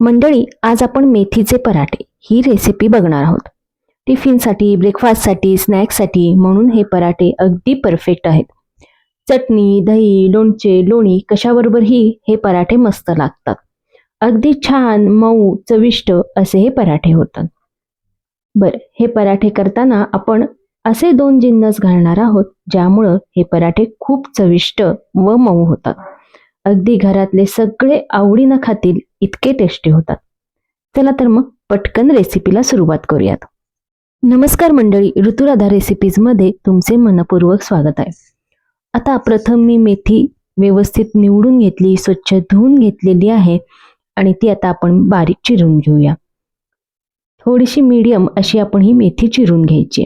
मंडळी आज आपण मेथीचे पराठे ही रेसिपी बघणार आहोत. टिफिनसाठी ब्रेकफास्टसाठी स्नॅक्ससाठी म्हणून हे पराठे अगदी परफेक्ट आहेत. चटणी दही लोणचे लोणी कशाबरोबरही हे पराठे मस्त लागतात. अगदी छान मऊ चविष्ट असे हे पराठे होतात. बरं हे पराठे करताना आपण असे दोन जिन्नस घालणार आहोत ज्यामुळं हे पराठे खूप चविष्ट व मऊ होतात. अगदी घरातले सगळे आवडीनं खातील इतके टेस्टी होतात. चला तर मग पटकन रेसिपीला सुरुवात करूयात. नमस्कार मंडळी ऋतुराधा रेसिपीजमध्ये तुमचे मनपूर्वक स्वागत आहे. आता प्रथम मी मेथी व्यवस्थित निवडून घेतली स्वच्छ धुवून घेतलेली आहे आणि ती आता आपण बारीक चिरून घेऊया. थोडीशी मीडियम अशी आपण ही मेथी चिरून घ्यायची.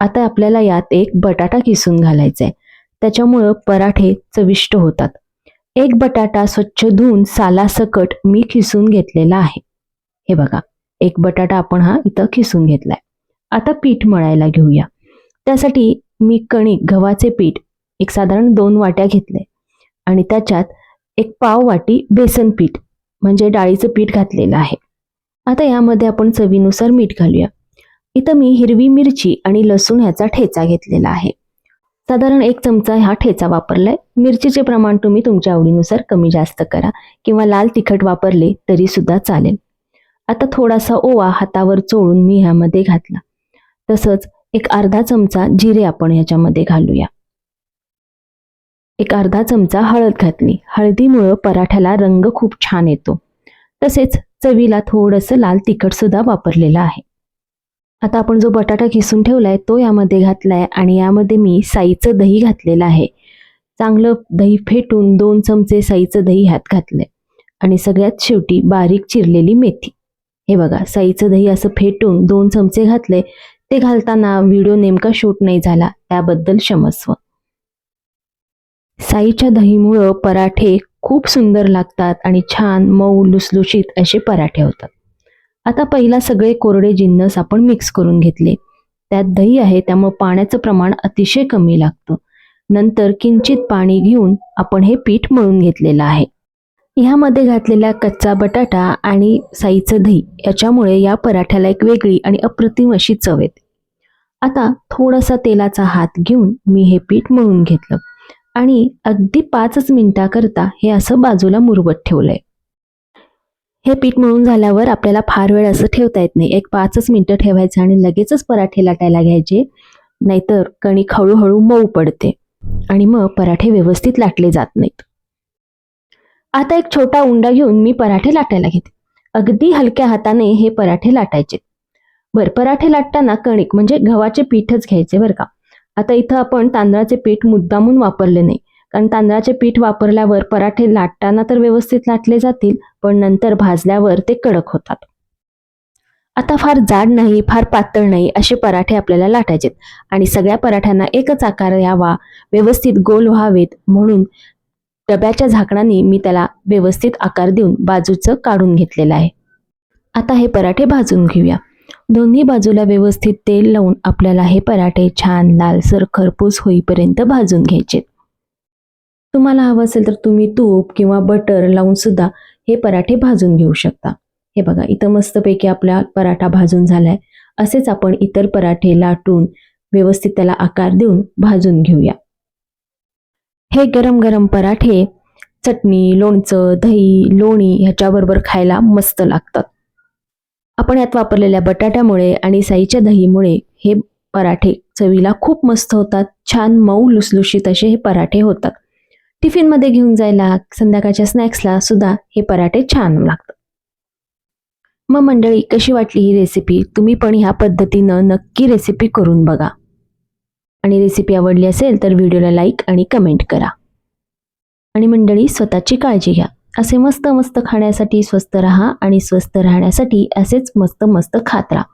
आता आपल्याला यात एक बटाटा किसून घालायचा आहे त्याच्यामुळं पराठे चविष्ट होतात. एक बटाटा स्वच्छ धुवून सालासकट मी खिसून घेतलेला आहे. हे बघा एक बटाटा आपण हा इथं खिसून घेतलाय. आता पीठ मळायला घेऊया. त्यासाठी मी कणिक गव्हाचे पीठ एक साधारण दोन वाट्या घेतले आणि त्याच्यात एक पाव वाटी बेसन पीठ म्हणजे डाळीचं पीठ घातलेलं आहे. आता यामध्ये आपण चवीनुसार मीठ घालूया. इथं मी हिरवी मिरची आणि लसूण ह्याचा ठेचा घेतलेला आहे. साधारण एक चमचा हा ठेचा वापरलाय. मिरचीचे प्रमाण तुम्ही तुमच्या आवडीनुसार कमी जास्त करा किंवा लाल तिखट वापरले तरी सुद्धा चालेल. आता थोडासा ओवा हातावर चोळून मी ह्यामध्ये घातला. तसंच एक अर्धा चमचा जिरे आपण ह्याच्यामध्ये घालूया. एक अर्धा चमचा हळद घातली. हळदीमुळं पराठ्याला रंग खूप छान येतो. तसेच चवीला थोडंसं लाल तिखट सुद्धा वापरलेलं आहे. आता आपण जो बटाटा किसून ठेवलाय तो यामध्ये घातलाय आणि यामध्ये मी साईचं दही घातलेलं आहे. चांगलं दही फेटून दोन चमचे साईचं दही ह्यात घातलंय. आणि सगळ्यात शेवटी बारीक चिरलेली मेथी. हे बघा साईचं दही असं फेटून दोन चमचे घातले ते घालताना व्हिडिओ नेमका शूट नाही झाला त्याबद्दल क्षमस्व. साईच्या दहीमुळं पराठे खूप सुंदर लागतात आणि छान मऊ लुसलुशीत असे पराठे होतात. आता पहिला सगळे कोरडे जिन्नस आपण मिक्स करून घेतले. त्यात दही आहे त्यामुळे पाण्याचं प्रमाण अतिशय कमी लागतं. नंतर किंचित पाणी घेऊन आपण हे पीठ मळून घेतलेलं आहे. ह्यामध्ये घातलेला कच्चा बटाटा आणि साईचं दही याच्यामुळे या पराठ्याला एक वेगळी आणि अप्रतिम अशी चव येते. आता थोडासा तेलाचा हात घेऊन मी हे पीठ मळून घेतलं. आणि अगदी पाचच मिनिटाकरता हे असं बाजूला मुरवत ठेवलंय. हे पीठ मळून झाल्यावर आपल्याला फार वेळ असं ठेवता येत नाही. एक पाचच मिनिटं ठेवायचं आणि लगेचच पराठे लाटायला घ्यायचे. नाहीतर कणिक हळूहळू मऊ पडते आणि मग पराठे व्यवस्थित लाटले जात नाहीत. आता एक छोटा उंडा घेऊन मी पराठे लाटायला घेते. अगदी हलक्या हाताने हे पराठे लाटायचे. बरं पराठे लाटताना कणिक म्हणजे गव्हाचे पीठच घ्यायचे बरं का. आता इथं आपण तांदळाचे पीठ मुद्दामून वापरले नाही. कारण तांदळाचे पीठ वापरल्यावर पराठे लाटताना तर व्यवस्थित लाटले जातील पण नंतर भाजल्यावर ते कडक होतात. आता फार जाड नाही फार पातळ नाही असे पराठे आपल्याला लाटायचेत. आणि सगळ्या पराठ्यांना एकच आकार यावा व्यवस्थित गोल व्हावेत. म्हणून डब्याच्या झाकणाने मी त्याला व्यवस्थित आकार देऊन बाजूचं काढून घेतलेलं आहे. आता हे पराठे भाजून घेऊया. दोन्ही बाजूला व्यवस्थित तेल लावून आपल्याला हे पराठे छान लालसर खरपूस होईपर्यंत भाजून घ्यायचेत. तुम्हाला हवं असेल तर तुम्ही तूप किंवा बटर लावून सुद्धा हे पराठे भाजून घेऊ शकता. हे बघा इथं मस्तपैकी आपला पराठा भाजून झालाय. असेच आपण इतर पराठे लाटून व्यवस्थित त्याला आकार देऊन भाजून घेऊया. हे गरम गरम पराठे चटणी लोणचं दही लोणी ह्याच्याबरोबर खायला मस्त लागतात. आपण यात वापरलेल्या बटाट्यामुळे आणि साईच्या दहीमुळे हे पराठे चवीला खूप मस्त होतात. छान मऊ लुसलुशीत असे हे पराठे होतात. टिफिनमध्ये घेऊन जायला संध्याकाळच्या स्नॅक्सला सुद्धा हे पराठे छान लागतात. मग मंडळी कशी वाटली ही रेसिपी तुम्ही पण ह्या पद्धतीनं नक्की रेसिपी करून बघा. आणि रेसिपी आवडली असेल तर व्हिडिओला लाईक आणि कमेंट करा. आणि मंडळी स्वतःची काळजी घ्या. असे मस्त मस्त खाण्यासाठी स्वस्त राहा आणि स्वस्त राहण्यासाठी असेच मस्त मस्त खात राहा.